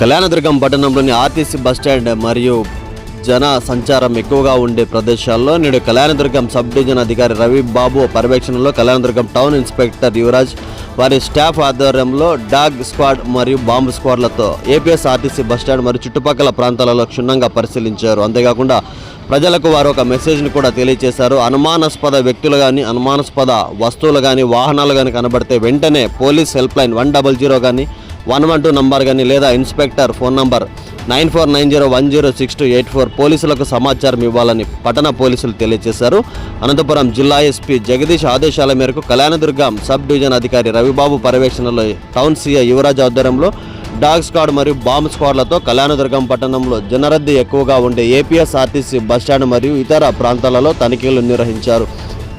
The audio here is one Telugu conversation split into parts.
కళ్యాణదుర్గం పట్టణంలోని ఆర్టీసీ బస్టాండ్ మరియు జన సంచారం ఎక్కువగా ఉండే ప్రదేశాల్లో నేడు కళ్యాణదుర్గం సబ్ డివిజన్ అధికారి రవి బాబు పర్యవేక్షణలో కళ్యాణదుర్గం టౌన్ ఇన్స్పెక్టర్ యువరాజ్ వారి స్టాఫ్ ఆధ్వర్యంలో డాగ్ స్క్వాడ్ మరియు బాంబు స్క్వాడ్లతో ఏపీఎస్ ఆర్టీసీ బస్టాండ్ మరియు చుట్టుపక్కల ప్రాంతాలలో క్షుణ్ణంగా పరిశీలించారు. అంతేకాకుండా ప్రజలకు వారు ఒక మెసేజ్ని కూడా తెలియజేశారు. అనుమానాస్పద వ్యక్తులు కానీ అనుమానాస్పద వస్తువులు కానీ వాహనాలు కానీ కనబడితే వెంటనే police helpline one double zero కానీ వన్ వన్ టూ నంబర్ కానీ లేదా inspector phone number nine four nine zero one zero six two eight four పోలీసులకు సమాచారం ఇవ్వాలని పట్టణ పోలీసులు తెలియజేశారు. అనంతపురం జిల్లా ఎస్పీ జగదీష్ ఆదేశాల మేరకు కళ్యాణదుర్గం సబ్ డివిజన్ అధికారి రవిబాబు పర్యవేక్షణలో టౌన్ సీఐ యువరాజ్ ఆధ్వర్యంలో డాగ్ స్క్వాడ్ మరియు బాంబ్ స్క్వాడ్లతో కళ్యాణదుర్గం పట్టణంలో జనరద్దీ ఎక్కువగా ఉండే ఏపీఎస్ఆర్టీసీ బస్టాండ్ మరియు ఇతర ప్రాంతాలలో తనిఖీలు నిర్వహించారు.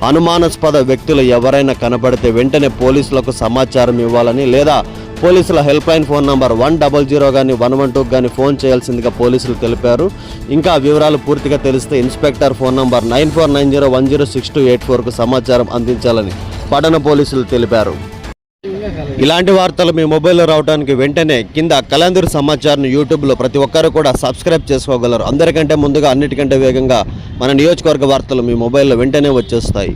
అనుమానాస్పద వ్యక్తులు ఎవరైనా కనబడితే వెంటనే పోలీసులకు సమాచారం ఇవ్వాలని లేదా పోలీసుల helpline phone number one double zero కానీ వన్ వన్ టూ కానీ ఫోన్ చేయాల్సిందిగా పోలీసులు తెలిపారు. ఇంకా వివరాలు పూర్తిగా తెలిస్తే inspector phone number nine four nine zero one zero six two eight ఫోర్కు సమాచారం అందించాలని పట్టణ పోలీసులు తెలిపారు. ఇలాంటి వార్తలు మీ మొబైల్లో రావడానికి వెంటనే కింద కలందూరు సమాచారాన్ని యూట్యూబ్లో ప్రతి ఒక్కరు కూడా సబ్స్క్రైబ్ చేసుకోగలరు. అందరికంటే ముందుగా అన్నిటికంటే వేగంగా మన నియోజకవర్గ వార్తలు మీ మొబైల్లో వెంటనే వచ్చేస్తాయి.